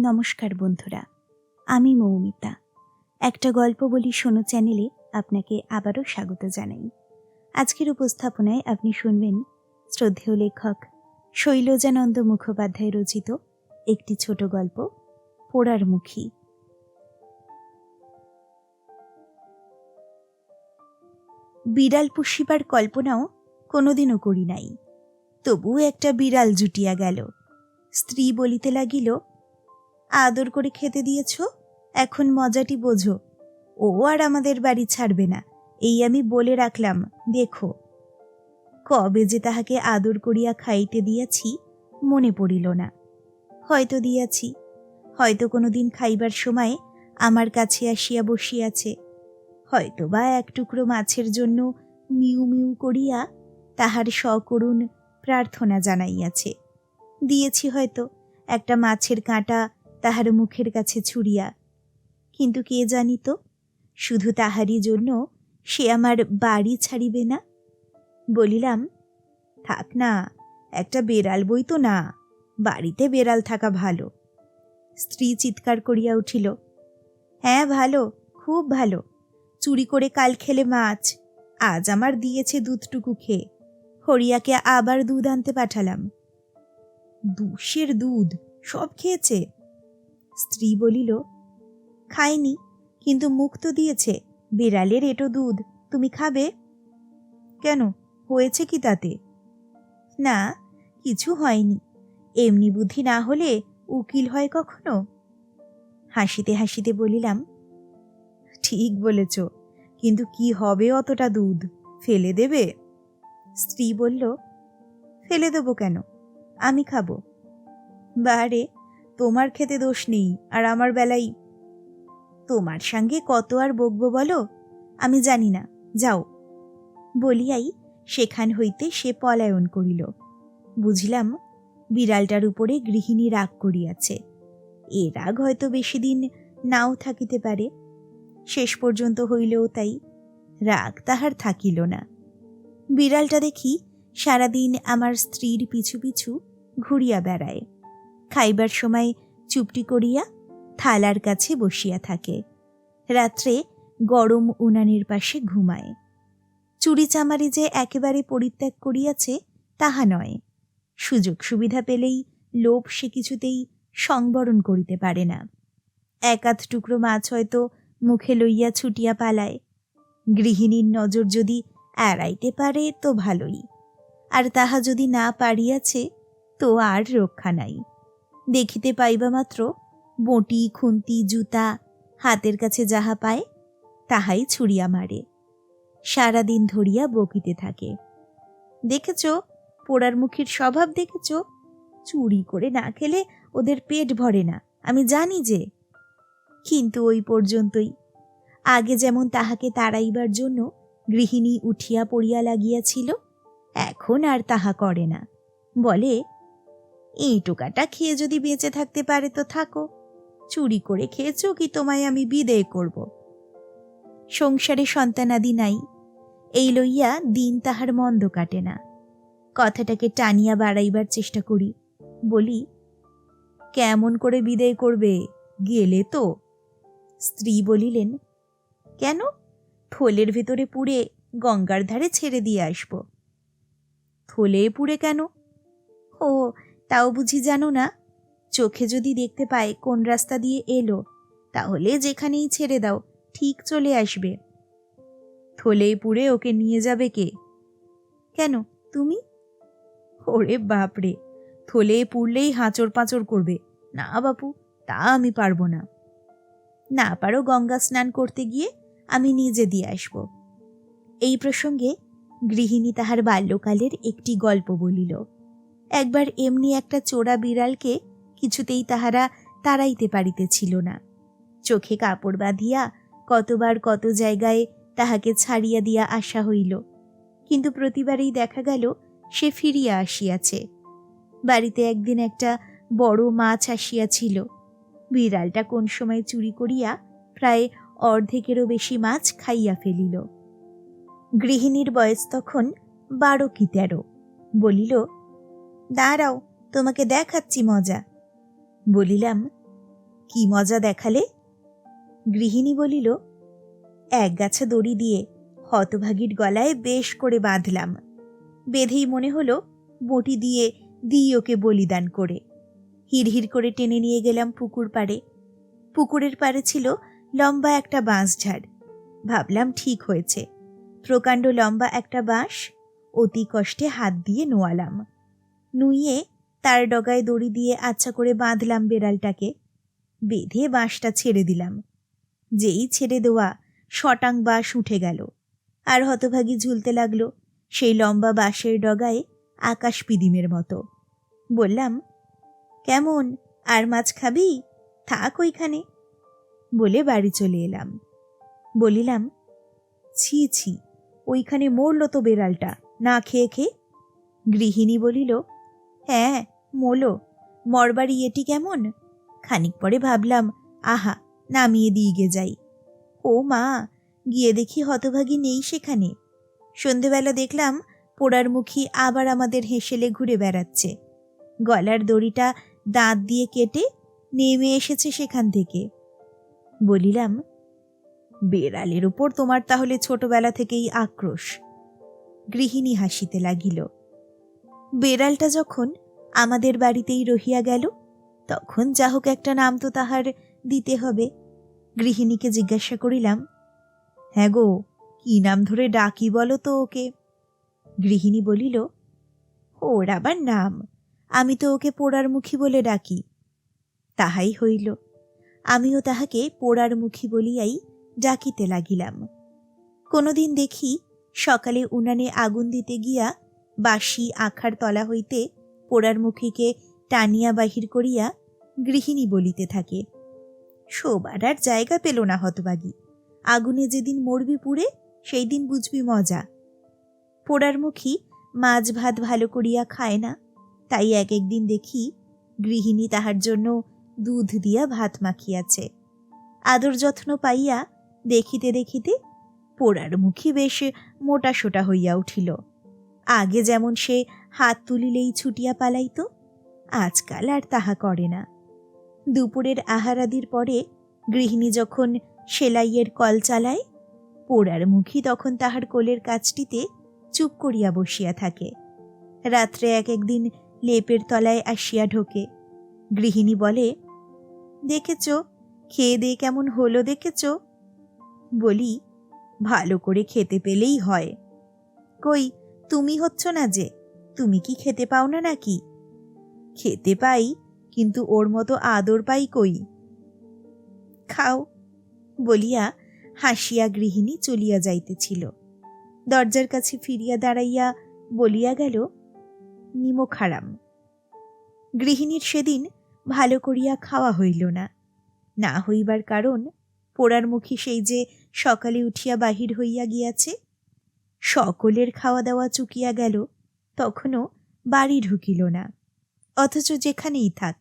নমস্কার বন্ধুরা, আমি মৌমিতা। একটা গল্প বলি শোনো চ্যানেলে আপনাকে আবারও স্বাগত জানাই। আজকের উপস্থাপনায় আপনি শুনবেন শ্রদ্ধেয় লেখক শৈলজানন্দ মুখোপাধ্যায় রচিত একটি ছোট গল্প, পোড়ার মুখী। বিড়াল পুষিবার কল্পনাও কোনোদিনও করি নাই। তবু একটা বিড়াল জুটিয়া গেল। স্ত্রী বলিতে লাগিল আদর করে খেতে দিয়েছ? এখন মজাটি বোঝো। ও আর আমাদের বাড়ি ছাড়বে না। এই আমি বলে রাখলাম, দেখো। কবে যে তাহাকে আদর করিয়া খাইতে দিয়াছি, মনে পড়িল না। হয়তো দিয়াছি। হয়তো কোনো দিন খাইবার সময় আমার কাছে আসিয়া বসিয়াছে। হয়তো বা এক টুকরো মাছের জন্য মিউ মিউ করিয়া তাহার সকরুণ প্রার্থনা জানাইয়াছে। দিয়েছি হয়তো, একটা মাছের কাঁটা তাহার মুখের কাছে ছুড়িয়া কিন্তু কে জানিত? শুধু তাহারই জন্য সে আমার বাড়ি ছাড়িবে না? বলিলাম, থাক না, একটা বেড়াল বই তো না, বাড়িতে বেড়াল থাকা ভালো। স্ত্রী চিৎকার করিয়া উঠিল হ্যাঁ ভালো, খুব ভালো। চুরি করে কাল খেলে মাছ, আজ আমার দিয়েছে দুধটুকু খেয়ে। হরিয়াকে আবার দুধ আনতে পাঠালাম। দুশের দুধ, সব খেয়েছে? স্ত্রী বলিল, খাইনি, কিন্তু মুখ তো দিয়েছে। বিড়ালের এটো দুধ, তুমি খাবে? কেন? হয়েছে কি তাতে? না, কিছু হয়নি। এমনি বুদ্ধি না হলে উকিল হয় কখনো? হাসিতে হাসিতে বলিলাম, ঠিক বলেছ, কিন্তু কি হবে অতটা দুধ? ফেলে দেবে? স্ত্রী বলল, ফেলে দেবো কেন? আমি খাব। বারে তোমার খেতে দোষ নেই, আর আমার বেলাই। তোমার সঙ্গে কত আর বকবো বলো? আমি জানি না, যাও। বলিয়াই সেখান হইতে সে পলায়ন করিল। বুঝলাম, বিড়ালটার উপরে গৃহিণী রাগ করিয়াছে। এ রাগ হয়তো বেশি দিন নাও থাকিতে পারে। শেষ পর্যন্ত হইলেও তাই, রাগ তাহার থাকিল না। বিড়ালটা দেখি সারাদিন আমার স্ত্রীর পিছু পিছু ঘুরিয়া বেড়ায়। খাইবার সময় চুপটি করিয়া থালার কাছে বসিয়া থাকে। রাত্রে গরম উনানের পাশে ঘুমায়। চুরি চামারি যে একেবারে পরিত্যাগ করিয়াছে, তাহা নয়। সুযোগ সুবিধা পেলেই লোভ সে কিছুতেই সংবরণ করিতে পারে না। এক আধ টুকরো মাছ হয়তো মুখে লইয়া ছুটিয়া পালায়। গৃহিণীর নজর যদি এড়াইতে পারে, তো ভালোই। আর তাহা যদি না পারিয়াছে, তো আর রক্ষা নাই। দেখিতে পাইবা মাত্র, বঁটি, খুন্তি, জুতা, হাতের কাছে যাহা পায়, তাহাই ছুড়িয়া মারে। সারাদিন ধরিয়া বকিতে থাকে। দেখেছ, পোড়ার মুখের স্বভাব দেখেছ? চুরি করে না খেলে ওদের পেট ভরে না, আমি জানি যে। কিন্তু ওই পর্যন্তই। আগে যেমন তাহাকে তাড়াইবার জন্য গৃহিণী উঠিয়া পড়িয়া লাগিয়াছিল, এখন আর তাহা করে না। বলে এই টোকাটা খেয়ে যদি বেঁচে থাকতে পারে তো থাকো। চুরি করে খেয়েছ কি তোমায় আমি বিদেয় করব। সংসারে সন্তানাদি নাই। এই লইয়া দিন তাহার মন্দ কাটে না। কথাটাকে টানিয়া বাড়াইবার চেষ্টা করি। বলি, কেমন করে বিদেয় করবে? গেলে তো? স্ত্রী বলিলেন, কেন? থলের ভেতরে পুড়ে গঙ্গার ধারে ছেড়ে দিয়ে আসব। থলে পুড়ে কেন? ও তাও বুঝি জানো না? চোখে যদি দেখতে পায় কোন রাস্তা দিয়ে এলো, তাহলে যেখানেই ছেড়ে দাও, ঠিক চলে আসবে। থলে পুড়ে ওকে নিয়ে যাবে কে? কেন, তুমি? ওরে বাপরে থলে পুড়লেই হাঁচড় পাঁচড় করবে। না বাপু, তা আমি পারব না। না পারো গঙ্গা স্নান করতে গিয়ে আমি নিজে দিয়ে আসব। এই প্রসঙ্গে গৃহিণী তাহার বাল্যকালের একটি গল্প বলিল। একবার এমনি একটা চোরা বিড়ালকে কিছুতেই তাহারা তাড়াইতে পারিতেছিল না। চোখে কাপড় বাঁধিয়া কতবার কত জায়গায় তাহাকে ছাড়িয়া দিয়া আসা হইল। কিন্তু প্রতিবারেই দেখা গেল, সে ফিরিয়া আসিয়াছে। বাড়িতে একদিন একটা বড় মাছ আসিয়াছিল। বিড়ালটা কোন সময় চুরি করিয়া প্রায় অর্ধেকেরও বেশি মাছ খাইয়া ফেলিল। গৃহিণীর বয়স তখন বারো কি তেরো বলিল দাঁড়াও, তোমাকে দেখাচ্ছি মজা। বলিলাম, কি মজা দেখালে? গৃহিণী বলিল, এক গাছা দড়ি দিয়ে হতভাগীর গলায় বেশ করে বাঁধলাম। বেঁধেই মনে হলো, বটি দিয়ে দিই ওকে বলিদান করে। হিড়হিড় করে টেনে নিয়ে গেলাম পুকুর পাড়ে। পুকুরের পাড়ে ছিল লম্বা একটা বাঁশ ঝাড়। ভাবলাম ঠিক হয়েছে। প্রকাণ্ড লম্বা একটা বাঁশ, অতি কষ্টে হাত দিয়ে নোয়ালাম। নুইয়ে তার ডগায় দড়ি দিয়ে আচ্ছা করে বাঁধলাম বেড়ালটাকে। বেঁধে বাঁশটা ছেড়ে দিলাম। যেই ছেড়ে দেওয়া শটাং বাঁশ উঠে গেল। আর হতভাগী ঝুলতে লাগল সেই লম্বা বাঁশের ডগায় আকাশ পিদিমের মতো। বললাম, কেমন? আর মাছ খাবি? থাক ওইখানে। বলে বাড়ি চলে এলাম। বলিলাম, ছি ছি, ওইখানে মরল তো বেড়ালটা, না খেয়ে খেয়ে? গৃহিণী বলিল হ্যাঁ মোলো। মরবার ইয়েটি কেমন? খানিক পরে ভাবলাম, আহা, নামিয়ে দিয়ে গে যাই। ও মা, গিয়ে দেখি হতভাগী নেই সেখানে। সন্ধেবেলা দেখলাম, পোড়ার মুখী আবার আমাদের হেসেলে ঘুরে বেড়াচ্ছে। গলার দড়িটা দাঁত দিয়ে কেটে নেমে এসেছে সেখান থেকে। বলিলাম, বেড়ালের উপর তোমার তাহলে ছোটবেলা থেকেই আক্রোশ। গৃহিণী হাসিতে লাগিল। বেড়ালটা যখন আমাদের বাড়িতেই রহিয়া গেল, তখন যা হোক একটা নাম তো তাহার দিতে হবে। গৃহিণীকে জিজ্ঞাসা করিলাম হ্যাঁ গো, কি নাম ধরে ডাকি বলো তো ওকে? গৃহিণী বলিল, ওর আবার নাম, আমি তো ওকে পোড়ার মুখী বলে ডাকি। তাহাই হইল। আমিও তাহাকে পোড়ার মুখী বলিয়াই ডাকিতে লাগিলাম। কোনোদিন দেখি সকালে উনানে আগুন দিতে গিয়া বাসি আখার তলা হইতে পোড়ার মুখীকে টানিয়া বাহির করিয়া গৃহিণী বলিতে থাকে, শোবার আর জায়গা পেল না হতবাগী আগুনে যেদিন মরবি পুড়ে সেই দিন বুঝবি মজা। পোড়ার মুখী মাছ ভাত ভালো করিয়া খায় না, তাই এক একদিন দেখি গৃহিণী তাহার জন্য দুধ দিয়া ভাত মাখিয়াছে। আদর যত্ন পাইয়া দেখিতে দেখিতে পোড়ার মুখী বেশ মোটা সোটা হইয়া উঠিল। আগে যেমন সে হাত তুলিলেই ছুটিয়া পালাইত, আজকাল আর তাহা করে না। দুপুরের আহারাদির পরে গৃহিণী যখন সেলাইয়ের কল চালায়, পোড়ার মুখী তখন তাহার কোলের কাজটিতে চুপ করিয়া বসিয়া থাকে। রাত্রে এক একদিন লেপের তলায় আসিয়া ঢোকে। গৃহিণী বলে, দেখেছ, খেয়ে দিয়ে কেমন হলো দেখেছ? বলি, ভালো করে খেতে পেলেই হয়। কই তুমি হচ্ছ না যে, তুমি কি খেতে পাও না নাকি? খেতে পাই, কিন্তু ওর মতো আদর পাই কই? খাও, বলিয়া হাসিয়া গৃহিণী চলিয়া যাইতেছিল। দরজার কাছে ফিরিয়া দাঁড়াইয়া বলিয়া গেল, নিমো খারাম, গৃহিণীর সেদিন ভালো করিয়া খাওয়া হইল না। না হইবার কারণ পোড়ার মুখী সেই যে সকালে উঠিয়া বাহির হইয়া গিয়াছে সকলের খাওয়া দাওয়া চুকিয়া গেল, তখনও বাড়ি ঢুকিল না। অথচ যেখানেই থাক,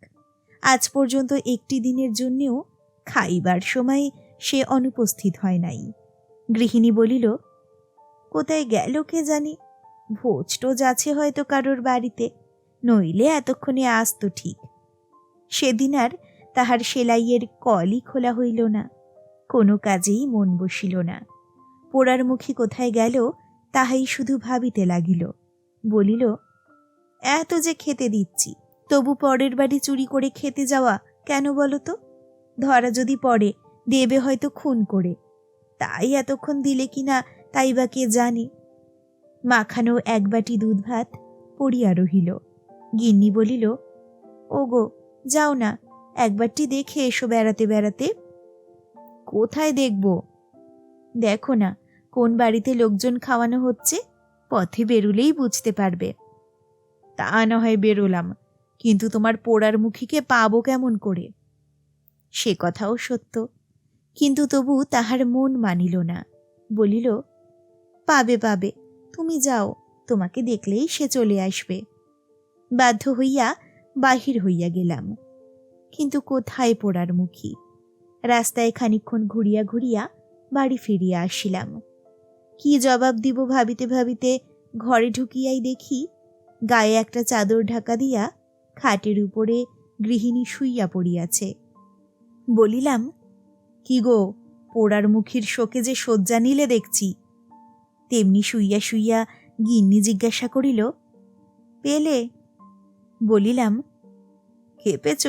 আজ পর্যন্ত একটি দিনের জন্যেও খাইবার সময় সে অনুপস্থিত হয় নাই। গৃহিণী বলিল, কোথায় গেল কে জানি? ভোজ টোজ আছে হয়তো কারোর বাড়িতে, নইলে এতক্ষণে আসতো ঠিক। সেদিন আর তাহার সেলাইয়ের কলই খোলা হইল না, কোনো কাজেই মন বসিল না। পোড়ার মুখী কোথায় গেল তাহাই শুধু ভাবিতে লাগিল। বলিল, এত যে খেতে দিচ্ছি, তবু পরের বাড়ি চুরি করে খেতে যাওয়া কেন বলো তো? ধরা যদি পড়ে, দেবে হয়তো খুন করে। তাই এতক্ষণ দিলে কিনা, তাই বা কে জানে? মাখানো এক বাটি দুধ ভাত পড়িয়া রহিল। গিন্নি বলিল, ওগো, যাও না একবারটি দেখে এসো বেড়াতে বেড়াতে। কোথায় দেখব? দেখো না কোন বাড়িতে লোকজন খাওয়ানো হচ্ছে, পথে বেরুলেই বুঝতে পারবে। তা না হয় বেরোলাম, কিন্তু তোমার পোড়ার মুখীকে পাবো কেমন করে? সে কথাও সত্য, কিন্তু তবু তাহার মন মানিল না, বলিল, পাবে পাবে, তুমি যাও, তোমাকে দেখলেই সে চলে আসবে। বাধ্য হইয়া বাহির হইয়া গেলাম, কিন্তু কোথায় পোড়ার মুখী? রাস্তায় খানিক্ষণ ঘুরিয়া ঘুরিয়া বাড়ি ফিরিয়া আসিলাম। কি জবাব দিব ভাবিতে ভাবিতে ঘরে ঢুকিয়াই দেখি গায়ে একটা চাদর ঢাকা দিয়া খাটের উপরে গৃহিণী শুইয়া পড়িয়াছে। বলিলাম, কি গো, পোড়ার মুখির শোকে যে শয্যা নিলে দেখছি? তেমনি শুইয়া শুইয়া গিন্নি জিজ্ঞাসা করিল, পেলে? বলিলাম, খেপেছ,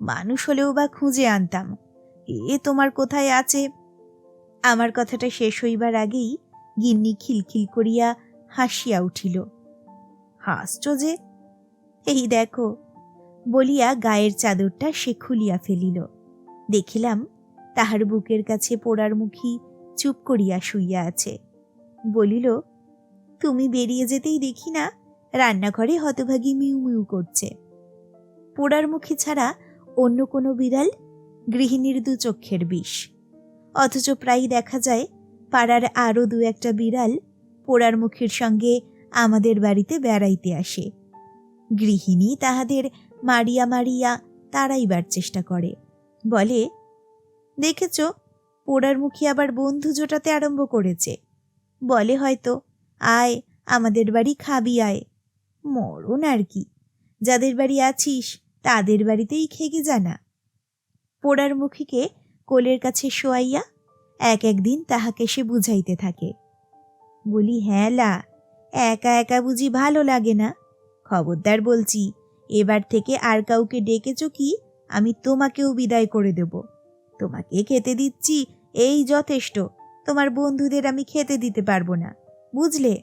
মানুষ হলেও বা খুঁজে আনতাম, এ তোমার কোথায় আছে? আমার কথাটা শেষ হইবার আগেই গিন্নি খিলখিল করিয়া হাসিয়া উঠিল। হাসছ যে? এই দেখো, বলিয়া গায়ের চাদরটা সে খুলিয়া ফেলিল। দেখিলাম তাহার বুকের কাছে পোড়ার মুখী চুপ করিয়া শুইয়া আছে। বলিল, তুমি বেরিয়ে যেতেই দেখি না, রান্নাঘরে হতভাগী মিউ মিউ করছে। পোড়ার মুখী ছাড়া অন্য কোনো বিড়াল গৃহিণীর দু চক্ষের বিষ। অথচ প্রায়ই দেখা যায় পাড়ার আরও দু একটা বিড়াল পোড়ার মুখের সঙ্গে আমাদের বাড়িতে বেড়াইতে আসে। গৃহিণী তাহাদের মারিয়া মারিয়া তাড়াইবার চেষ্টা করে। বলে, দেখেছ, পোড়ার মুখী আবার বন্ধু জোটাতে আরম্ভ করেছে। বলে হয়তো, আয়, আমাদের বাড়ি খাবি, আয়। মরণ আর কি। যাদের বাড়ি আছিস, তাদের বাড়িতেই খেগে জানা। পোড়ার মুখীকে কোলের কাছে শোয়াইয়া এক একদিন তাহাকে সে বুঝাইতে থাকে। বলি হ্যাঁ লা, একা একা বুঝি ভালো লাগে না। খবরদার বলছি, এবার থেকে আর কাউকে ডেকেছ কি, আমি তোমাকেও বিদায় করে দেব। তোমাকে খেতে দিচ্ছি, এই যথেষ্ট। তোমার বন্ধুদের আমি খেতে দিতে পারব না, বুঝলে?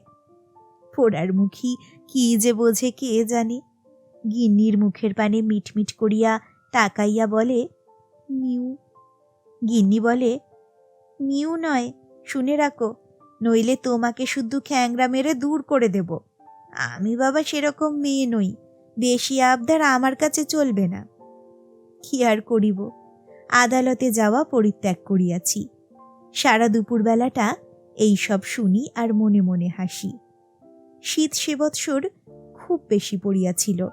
পোড়ার মুখী কি যে বোঝে কে জানে। গিন্নির মুখের পানে মিটমিট করিয়া তাকাইয়া বলে, মিউ। গিন্নি বলে মিউ নয়, শুনে রাখো। নইলে তোমাকে শুধু খ্যাংরা মেরে দূর করে দেব। আমি বাবা সেরকম মেয়ে নই, বেশি আবদার আমার কাছে চলবে না। কি আর করিব? আদালতে যাওয়া পরিত্যাগ করিয়াছি। সারা দুপুরবেলাটা এইসব শুনি আর মনে মনে হাসি। শীত সে বৎসর খুব বেশি পড়িয়াছিল।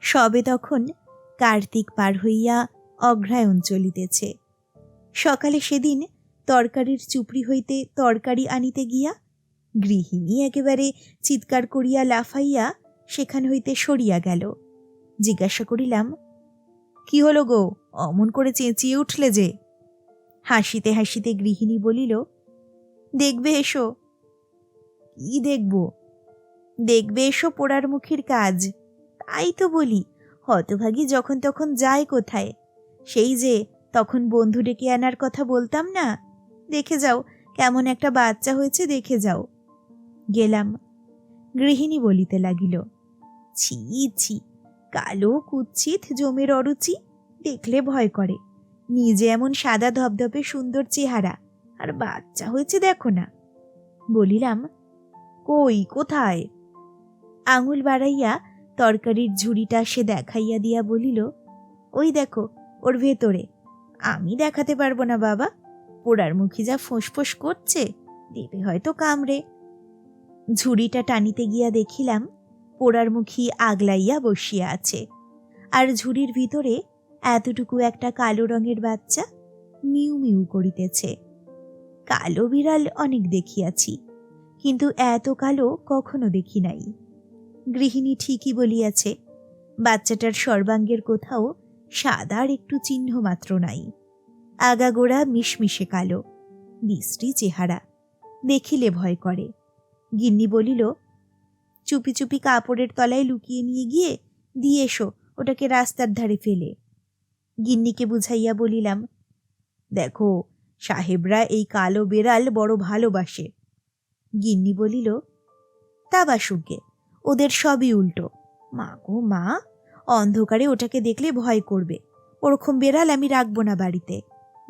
সবে তখন কার্তিক পার হইয়া অগ্রায়ণ চলিতেছে। সকালে সেদিন তরকারির চুপড়ি হইতে তরকারি আনিতে গিয়া গৃহিণী একেবারে চিৎকার করিয়া লাফাইয়া সেখান হইতে সরিয়া গেল। জিজ্ঞাসা করিলাম, কি হলো গো? অমন করে চেঁচিয়ে উঠলে যে? হাসিতে হাসিতে গৃহিণী বলিল, দেখবে এসো। কি দেখব? দেখবে এসো পোড়ার মুখের কাজ। তাই তো বলি, হতভাগী যখন তখন যায় কোথায়? সেই যে, তখন বন্ধু ডেকে আনার কথা বলতাম না? দেখে যাও, কেমন একটা বাচ্চা হয়েছে, দেখে যাও। গেলাম। গৃহিণী বলিতে লাগিল, ছি ছি, কালো কুচ্ছিত জমের অরুচি দেখলে ভয় করে। নিজে এমন সাদা ধবধবে সুন্দর চেহারা, আর বাচ্চা হয়েছে দেখো না। বলিলাম, কই, কোথায়? আঙুল বাড়াইয়া তরকারির ঝুড়িটা সে দেখাইয়া দিয়া বলিল, ওই দেখো, ওর ভেতরে। আমি দেখাতে পারব না বাবা। পোড়ার মুখী যা ফোঁস করছে, দেবে হয়তো কামড়ে। ঝুড়িটা টানিতে গিয়া দেখিলাম, পোড়ার মুখী আগলাইয়া বসিয়া আছে। আর ঝুড়ির ভিতরে এতটুকু একটা কালো রঙের বাচ্চা মিউ মিউ করিতেছে। কালো বিড়াল অনেক দেখিয়াছি, কিন্তু এত কালো কখনো দেখি নাই। গৃহিণী ঠিকই বলিয়াছে, বাচ্চাটার সর্বাঙ্গের কোথাও সাদার একটু চিহ্ন মাত্র নাই। আগাগোড়া মিশমিশে কালো। বিশ্রী চেহারা। দেখিলে ভয় করে। গিন্নি বলিল, চুপি চুপি কাপড়ের তলায় লুকিয়ে নিয়ে গিয়ে দিয়ে এসো, ওটাকে রাস্তার ধারে ফেলে। গিন্নিকে বুঝাইয়া বলিলাম, দেখো, সাহেবরা এই কালো বেড়াল বড় ভালোবাসে। গিন্নি বলিল, তা বাসুকে, ওদের সবই উল্টো। মা গো, মা, অন্ধকারে ওটাকে দেখলে ভয় করবে। ওরকম বেড়াল আমি রাখব না বাড়িতে।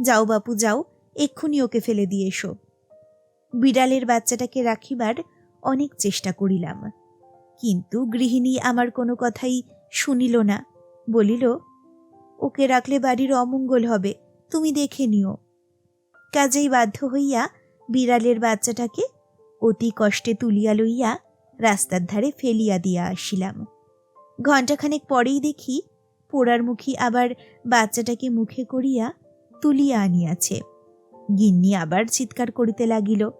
যাও বাপু, যাও, এক্ষুনি ওকে ফেলে দিয়ে এসো। বিড়ালের বাচ্চাটাকে রাখিবার অনেক চেষ্টা করিলাম। কিন্তু গৃহিণী আমার কোনো কথাই শুনিল না, বলিল, ওকে রাখলে বাড়ির অমঙ্গল হবে, তুমি দেখে নিও। কাজেই বাধ্য হইয়া বিড়ালের বাচ্চাটাকে অতি কষ্টে তুলিয়া লইয়া রাস্তার ধারে ফেলিয়া দিয়া আসিলাম। ঘণ্টাখানেক পরেই দেখি পোড়ার মুখী আবার বাচ্চাটাকে মুখে করিয়া তুলিয়া আনিয়াছে। গিন্নি আবার চিৎকার করিতে লাগিল,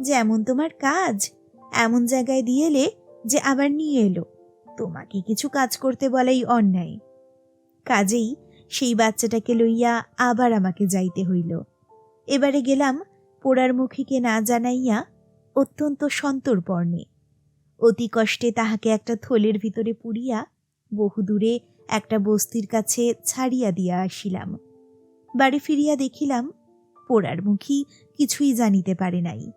যেমন তোমার কাজ, এমন জায়গায় দিয়ে এলে যে আবার নিয়ে এলো, তোমাকে কিছু কাজ করতে বলাই অন্যায়। কাজেই সেই বাচ্চাটাকে লইয়া আবার আমাকে যাইতে হইল। এবারে গেলাম পোড়ার মুখীকে না জানাইয়া অত্যন্ত সন্তর্পণে। অতি কষ্টে তাহাকে একটা থলের ভিতরে পুরিয়া বহুদূরে একটা বস্তির কাছে ছাড়িয়া দিয়া আসিলাম। বাড়ি ফিরিয়া দেখিলাম, পোড়ার মুখী কিছুই জানিতে পারে নাই।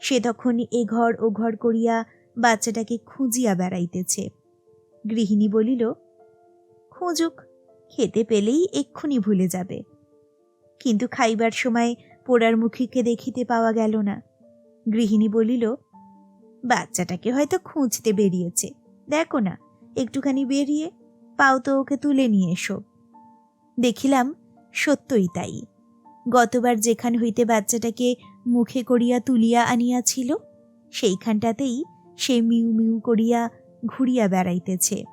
সে তখন এ ঘর ও ঘর করিয়া বাচ্চাটাকে খুঁজিয়া বেড়াইতেছে। গৃহিণী বলিল, খুঁজুক, খেতে পেলেই এক্ষুনি ভুলে যাবে। কিন্তু খাইবার সময় পোড়ার মুখীকে দেখিতে পাওয়া গেল না। গৃহিণী বলিল, বাচ্চাটাকে হয়তো খুঁজতে বেরিয়েছে। দেখো না, একটুখানি বেরিয়ে পাও তো ওকে তুলে নিয়ে এসো। দেখিলাম সত্যই তাই। গতবার যেখান হইতে বাচ্চাটাকে মুখে করিয়া তুলিয়া আনিয়াছিল, সেইখানটাতেই সে মিউ মিউ করিয়া ঘুরিয়া বেড়াইতেছে।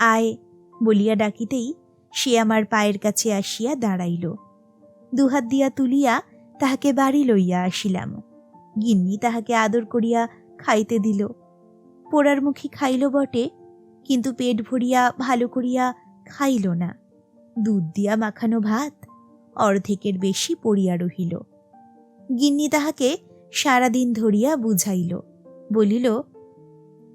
আয় বলিয়া ডাকিতেই সে আমার পায়ের কাছে আসিয়া দাঁড়াইল। দুহাত দিয়া তুলিয়া তাহাকে বাড়ি লইয়া আসিলাম। গিন্নি তাহাকে আদর করিয়া খাইতে দিল। পোড়ার মুখী খাইল বটে, কিন্তু পেট ভরিয়া ভালো করিয়া খাইল না। দুধ দিয়া মাখানো ভাত অর্ধেকের বেশি পড়িয়া রহিল। গিন্নি তাহাকে সারাদিন ধরিয়া বুঝাইল, বলিল,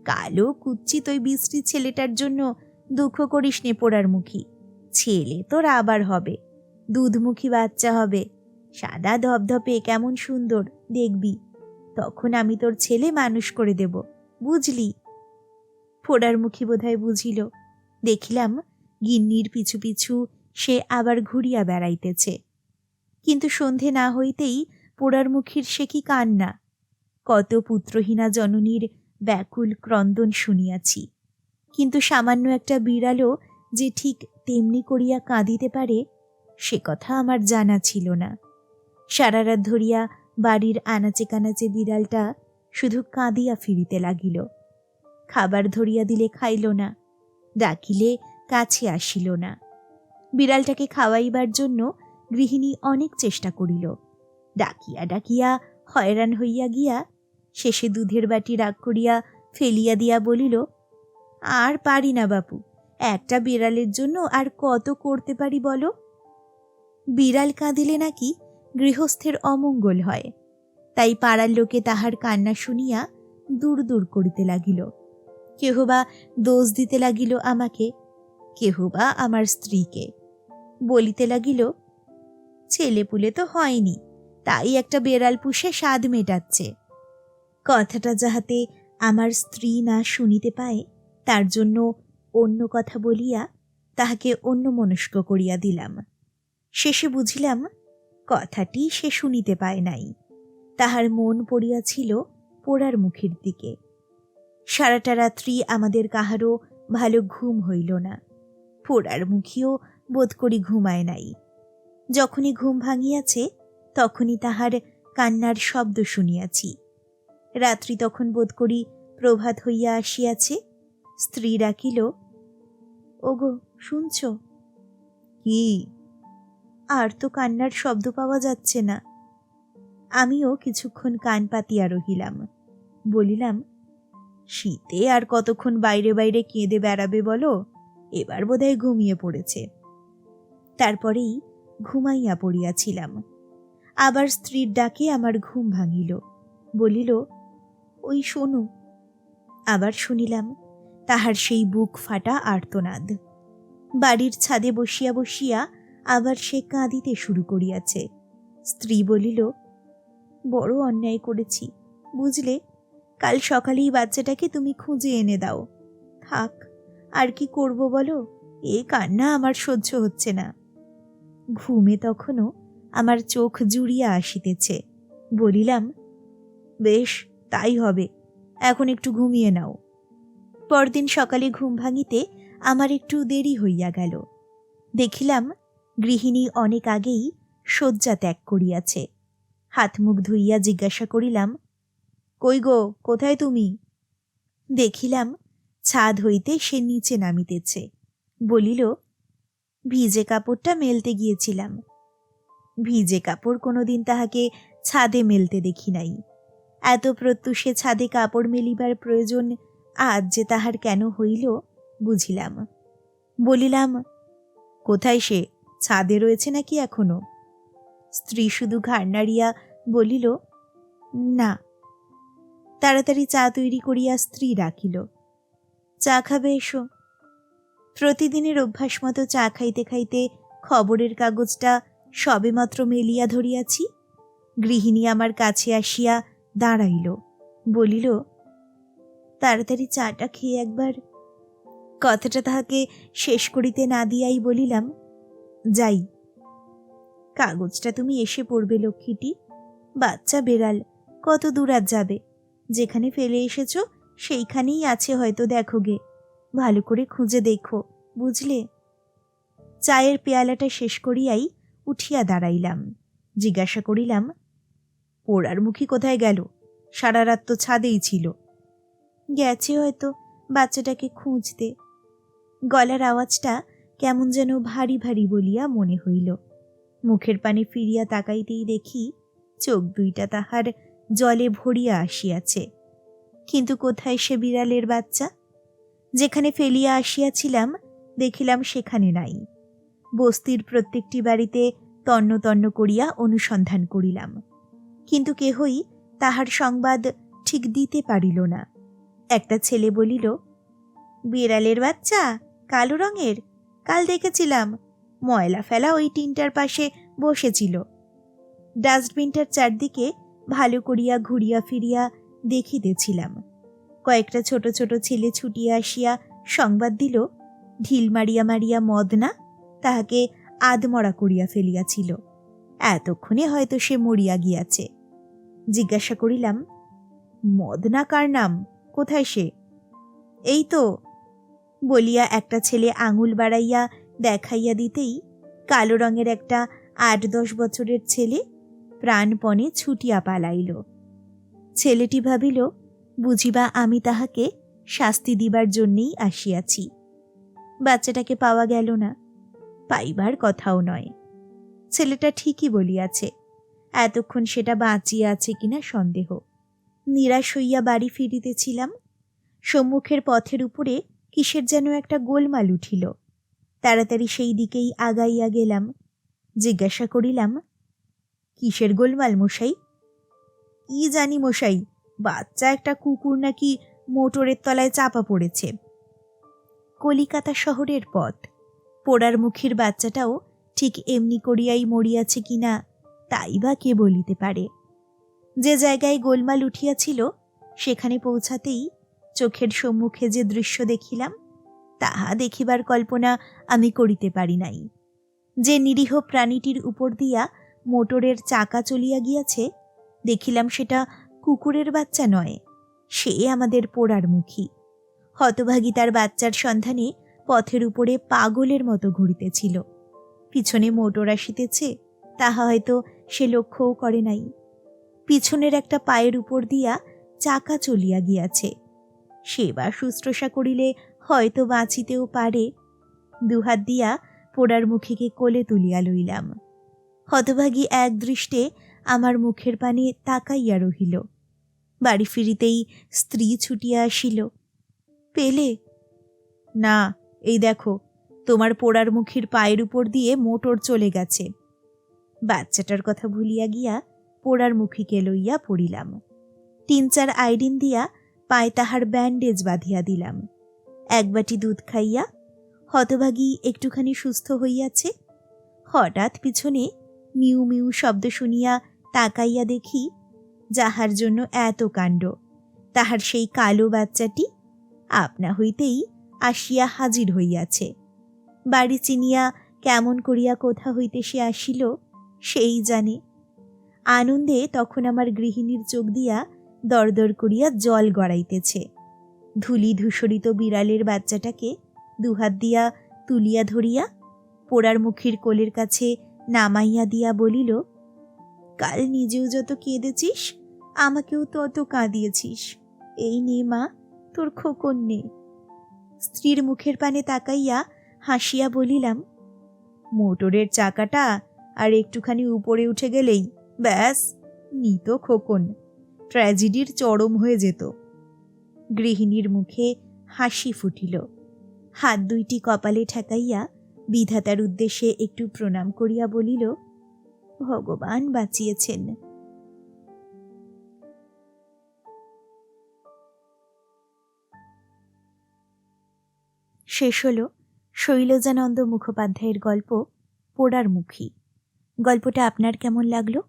কালো কুচ্ছিত ওই বৃষ্টি ছেলেটার জন্য দুঃখ করিস নে পোড়ার মুখী ছেলে তোর আবার হবে, দুধমুখী বাচ্চা হবে, সাদা ধপধপে কেমন সুন্দর, দেখবি, তখন আমি তোর ছেলে মানুষ করে দেব, বুঝলি? ফোড়ার মুখী বোধহয় বুঝিল, দেখিলাম গিন্নির পিছু পিছু সে আবার ঘুরিয়া বেড়াইতেছে। কিন্তু সন্ধে না হইতেই পোড়ার মুখীর সে কি কান্না? কত পুত্রহীনা জননীর ব্যাকুল ক্রন্দন শুনিয়াছি। কিন্তু সামান্য একটা বিড়ালও যে ঠিক তেমনি করিয়া কাঁদিতে পারে, সে কথা আমার জানা ছিল না। সারা রাত ধরিয়া বাড়ির আনাচে কানাচে বিড়ালটা শুধু কাঁদিয়া ফিরিতে লাগিল। খাবার ধরিয়া দিলে খাইল না। ডাকিলে কাছে আসিল না। বিড়ালটাকে খাওয়াইবার জন্য গৃহিণী অনেক চেষ্টা করিল। ডাকিয়া ডাকিয়া হয়রান হইয়া গিয়া শেষে দুধের বাটি রাগ করিয়া ফেলিয়া দিয়া বলিল, আর পারি না বাপু, একটা বিড়ালের জন্য আর কত করতে পারি বলো? বিড়াল কাঁদিলে নাকি গৃহস্থের অমঙ্গল হয়। তাই পাড়ার লোকে তাহার কান্না শুনিয়া দূর দূর করিতে লাগিল। কেহ বা দোষ দিতে লাগিল আমাকে কেহ বা আমার স্ত্রীকে। বলিতে লাগিল, ছেলেপুলে তো হয়নি, তাই একটা বেড়াল পুষে স্বাদ মেটাচ্ছে। কথাটা যাহাতে আমার স্ত্রী না শুনিতে পায়, তার জন্য অন্য কথা বলিয়া তাহাকে অন্য মনস্ক করিয়া দিলাম। শেষে বুঝিলাম, কথাটি সে শুনিতে পায় নাই। তাহার মন পড়িয়াছিল পোড়ার মুখের দিকে। সারাটা রাত্রি আমাদের কাহারও ভালো ঘুম হইল না। পোড়ার মুখিও বোধ করি ঘুমায় নাই। যখনই ঘুম ভাঙিয়াছে, তখনই তাহার কান্নার শব্দ শুনিয়াছি। রাত্রি তখন বোধ করি প্রভাত হইয়া আসিয়াছে। স্ত্রী ডাকিল, ওগো, শুনছ? কি? আর তো কান্নার শব্দ পাওয়া যাচ্ছে না। আমিও কিছুক্ষণ কান পাতিয়া রহিলাম। বলিলাম, শীতে আর কতক্ষণ বাইরে বাইরে কেঁদে বেড়াবে বলো? এবার বোধহয় ঘুমিয়ে পড়েছে। তারপরেই ঘুমাইয়া পড়িয়াছিলাম। আবার স্ত্রীর ডাকে আমার ঘুম ভাঙিল। বলিল, ওই শোনো। আবার শুনিলাম, তাহার সেই বুক ফাটা আর্তনাদ। বাড়ির ছাদে বসিয়া বসিয়া আবার সে কাঁদিতে শুরু করিয়াছে। স্ত্রী বলিল, বড় অন্যায় করেছি, বুঝলে? কাল সকালেই বাচ্চাটাকে তুমি খুঁজে এনে দাও। থাক আর কি করব বলো? এ কান্না আমার সহ্য হচ্ছে না। ঘুমে তখনও আমার চোখ জুড়িয়া আসিতেছে। বলিলাম, বেশ, তাই হবে। এখন একটু ঘুমিয়ে নাও। পরদিন সকালে ঘুম ভাঙিতে আমার একটু দেরি হইয়া গেল। দেখিলাম, গৃহিণী অনেক আগেই শয্যা ত্যাগ করিয়াছে। হাত মুখ ধুইয়া জিজ্ঞাসা করিলাম, কই গো, কোথায় তুমি? দেখিলাম ছাদ হইতে সে নিচে নামিতেছে। বলিল, ভিজে কাপড়টা মেলতে গিয়েছিলাম। ভিজে কাপড় কোনোদিন তাহাকে ছাদে মেলতে দেখি নাই। এত প্রত্যুষে ছাদে কাপড় মেলিবার প্রয়োজন আজ যে তাহার কেন হইল, বুঝিলাম। বলিলাম, কোথায় সে? ছাদে রয়েছে নাকি এখনও? স্ত্রী শুধু ঘাড় নাড়িয়া বলিল, না। তাড়াতাড়ি চা তৈরি করিয়া স্ত্রী রাখিল। চা খাবে এসো। প্রতিদিনের অভ্যাস মতো চা খাইতে খাইতে খবরের কাগজটা সবেমাত্র মেলিয়া ধরিয়াছি। গৃহিণী আমার কাছে আসিয়া দাঁড়াইল, বলিল, তাড়াতাড়ি চাটা খেয়ে একবার কথাটা তাহাকে শেষ করিতে না দিয়াই বলিলাম, যাই। কাগজটা তুমি এসে পড়বে লক্ষ্মীটি। বাচ্চা বেড়াল, কত দূর আর যাবে? যেখানে ফেলে এসেছ সেইখানেই আছে হয়তো, দেখো গে। ভালো করে খুঁজে দেখো, বুঝলে? চায়ের পেয়ালাটা শেষ করিয়াই উঠিয়া দাঁড়াইলাম। জিজ্ঞাসা করিলাম, পোড়ার মুখী কোথায় গেল? সারা রাত তো ছাদেই ছিল। গেছে হয়তো বাচ্চাটাকে খুঁজতে। গলার আওয়াজটা কেমন যেন ভারী ভারী বলিয়া মনে হইল। মুখের পানে ফিরিয়া তাকাইতেই দেখি, চোখ দুইটা তাহার জলে ভরিয়া আসিয়াছে। কিন্তু কোথায় সে বিড়ালের বাচ্চা? যেখানে ফেলিয়া আসিয়াছিলাম, দেখিলাম সেখানে নাই। বস্তির প্রত্যেকটি বাড়িতে তন্ন তন্ন করিয়া অনুসন্ধান করিলাম। কিন্তু কেহই তাহার সংবাদ ঠিক দিতে পারিল না। একটা ছেলে বলিল, বিড়ালের বাচ্চা, কালো রঙের। কাল দেখেছিলাম, ময়লা ফেলা ওই টিনটার পাশে বসেছিল। ডাস্টবিনটার চারদিকে ভালো করিয়া ঘুরিয়া ফিরিয়া দেখিতেছিলাম। কয়েকটা ছোট ছোট ছেলে ছুটিয়া আসিয়া সংবাদ দিল, ঢিল মারিয়া মারিয়া মদনা তাহাকে আদমরা করিয়া ফেলিয়াছিল। এতক্ষণে হয়তো সে মরিয়া গিয়াছে। জিজ্ঞাসা করিলাম মদনা কার নাম? কোথায় সে? এই তো, বলিয়া একটা ছেলে আঙুল বাড়াইয়া দেখাইয়া দিতেই কালো রঙের একটা আট দশ বছরের ছেলে প্রাণপণে ছুটিয়া পালাইল। ছেলেটি ভাবিল, বুঝিবা, আমি তাহাকে শাস্তি দিবার জন্যেই আসিয়াছি। বাচ্চাটাকে পাওয়া গেল না, পাইবার কথাও নয়। ছেলেটা ঠিকই বলিয়াছে, এতক্ষণ সেটা বাঁচিয়া আছে কিনা সন্দেহ। নিরাশ হইয়া বাড়ি ফিরিতেছিলাম, সম্মুখের পথের উপরে কিসের যেন একটা গোলমাল উঠিল। তাড়াতাড়ি সেই দিকেই আগাইয়া গেলাম, জিজ্ঞাসা করিলাম, কিসের গোলমাল মশাই? কি জানি মশাই, বাচ্চা একটা কুকুর নাকি মোটরের তলায় চাপা পড়েছে। কলিকাতা শহরের পথ। পোড়ার মুখের বাচ্চাটাও ঠিক এমনি করিয়াই মরিয়াছে কিনা তাই বা কে বলিতে পারে। যে জায়গায় গোলমাল উঠিয়াছিল, সেখানে পৌঁছাতেই চোখের সম্মুখে যে দৃশ্য দেখিলাম, তাহা দেখিবার কল্পনা আমি করিতে পারি নাই। যে নিরীহ প্রাণীটির উপর দিয়া মোটরের চাকা চলিয়া গিয়াছে দেখিলাম সেটা কুকুরের বাচ্চা নয়, সে আমাদের পোড়ার মুখী। হতভাগী তার বাচ্চার সন্ধানে পথের উপরে পাগলের মতো ঘুরিতেছিল। পিছনে মোটর আসিতেছে, তাহা হয়তো সে লক্ষ্যও করে নাই। পিছনের একটা পায়ের উপর দিয়া চাকা চলিয়া গিয়াছে। সেবা শুশ্রূষা করিলে হয়তো বাঁচিতেও পারে। দুহাত দিয়া পোড়ার মুখীকে কোলে তুলিয়া লইলাম। হতভাগী এক দৃষ্টে আমার মুখের পানে তাকাইয়া রহিল। বাড়ি ফিরিতেই স্ত্রী ছুটিয়া আসিল। পেলে? না, এই দেখো, তোমার পোড়ার মুখের পায়ের উপর দিয়ে মোটর চলে গেছে। বাচ্চাটার কথা ভুলিয়া গিয়া পোড়ার মুখীকে লইয়া পড়িলাম। তিন চার আইডিন দিয়া পায়ে তাহার ব্যান্ডেজ বাঁধিয়া দিলাম। এক বাটি দুধ খাইয়া হতভাগী একটুখানি সুস্থ হইয়াছে। হঠাৎ পিছনে মিউ মিউ শব্দ শুনিয়া তাকাইয়া দেখি যাহার জন্য এত কাণ্ড। তাহার সেই কালো বাচ্চাটি আপনা হইতেই আসিয়া হাজির হইয়াছে। বাড়ি চিনিয়া কেমন করিয়া কোথা হইতে সে আসিল, সেই জানে। আনন্দে তখন আমার গৃহিণীর চোখ দিয়া দরদর করিয়া জল গড়াইতেছে। ধুলি ধূসরিত বিড়ালের বাচ্চাটাকে দুহাত দিয়া তুলিয়া ধরিয়া পোড়ার মুখের কোলের কাছে নামাইয়া দিয়া বলিল কাল নিজেও যত কেঁদেছিস, আমাকেও তত কাঁদিয়েছিস। এই নে মা, তোর খোকন নে। স্ত্রীর মুখের পানে তাকাইয়া হাসিয়া বলিলাম, মোটরের চাকাটা আর একটুখানি উপরে উঠে গেলেই ব্যাস নিত খোকন, ট্র্যাজেডির চরম হয়ে যেত। গৃহিণীর মুখে হাসি ফুটিল। হাত দুইটি কপালে ঠেকাইয়া বিধাতার উদ্দেশ্যে একটু প্রণাম করিয়া বলিল ভগবান বাঁচিয়েছেন। শেষ হল শৈলজানন্দ মুখোপাধ্যায়ের গল্প পোড়ার মুখী। গল্পটা আপনার কেমন লাগল?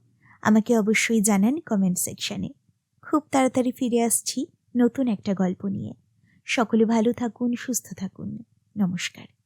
আমাকে অবশ্যই জানান কমেন্ট সেকশনে খুব তাড়াতাড়ি ফিরে আসছি নতুন একটা গল্প নিয়ে। সকলে ভালো থাকুন, সুস্থ থাকুন। নমস্কার।